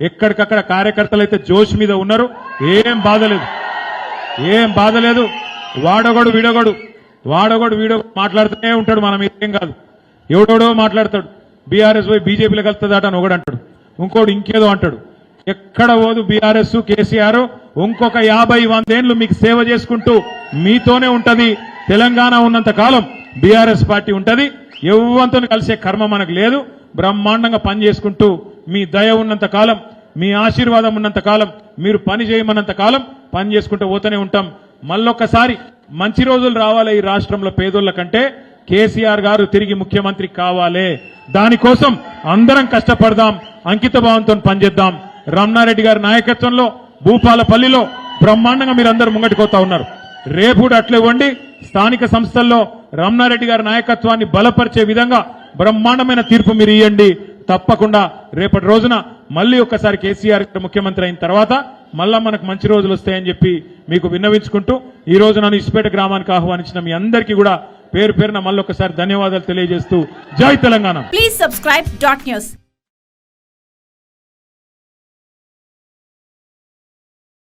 ఎక్కడికక్కడ కార్యకర్తలు అయితే జోష్ మీద ఉన్నారు ఏం బాధ లేదు. ఏం బాధ లేదు. వాడొగడు వీడొగడు వాడొగడు వీడో మాట్లాడుతూనే ఉంటాడు మనం ఏం కాదు. ఎవడోడో మాట్లాడతాడు. బీఆర్ఎస్ పోయి బీజేపీలో కలుస్తుందట అని ఒకడు అంటాడు. ఇంకోడు ఇంకేదో అంటాడు. ఎక్కడ పోదు బీఆర్ఎస్ కేసీఆర్? ఇంకొక యాభై వందేళ్ళు మీకు సేవ చేసుకుంటూ మీతోనే ఉంటది. తెలంగాణ ఉన్నంత కాలం బీఆర్ఎస్ పార్టీ ఉంటది. ఎవ్వంతో కలిసే కర్మ మనకు లేదు. బ్రహ్మాండంగా పని చేసుకుంటూ మీ దయ ఉన్నంత కాలం మీ ఆశీర్వాదం ఉన్నంత కాలం మీరు పని చేయమన్నంత కాలం పని చేసుకుంటూ పోతూనే ఉంటాం. మళ్ళొక్కసారి మంచి రోజులు రావాలి ఈ రాష్ట్రంలో పేదోళ్ళ కంటే. కేసీఆర్ గారు తిరిగి ముఖ్యమంత్రి కావాలి. దానికోసం అందరం కష్టపడదాం అంకిత భావంతో పనిచేద్దాం. రమణారెడ్డి గారి నాయకత్వంలో భూపాలపల్లిలో బ్రహ్మాండంగా మీరు అందరు ముంగటిపోతా ఉన్నారు. రేపు కూడా అట్లే ఇవ్వండి. స్థానిక సంస్థల్లో రమణారెడ్డి గారి నాయకత్వాన్ని బలపరిచే విధంగా బ్రహ్మాండమైన తీర్పు మీరు ఇవ్వండి తప్పకుండా రేపటి రోజున మళ్ళీ ఒక్కసారి కేసీఆర్ ముఖ్యమంత్రి అయిన తర్వాత మళ్ళా మనకు మంచి రోజులు వస్తాయని చెప్పి మీకు విన్నవించుకుంటూ ఈ రోజు నన్ను ఇసుపేట గ్రామానికి ఆహ్వానించిన మీ అందరికీ కూడా పేరు పేరున మళ్ళీ ఒకసారి ధన్యవాదాలు తెలియజేస్తూ జై తెలంగాణ.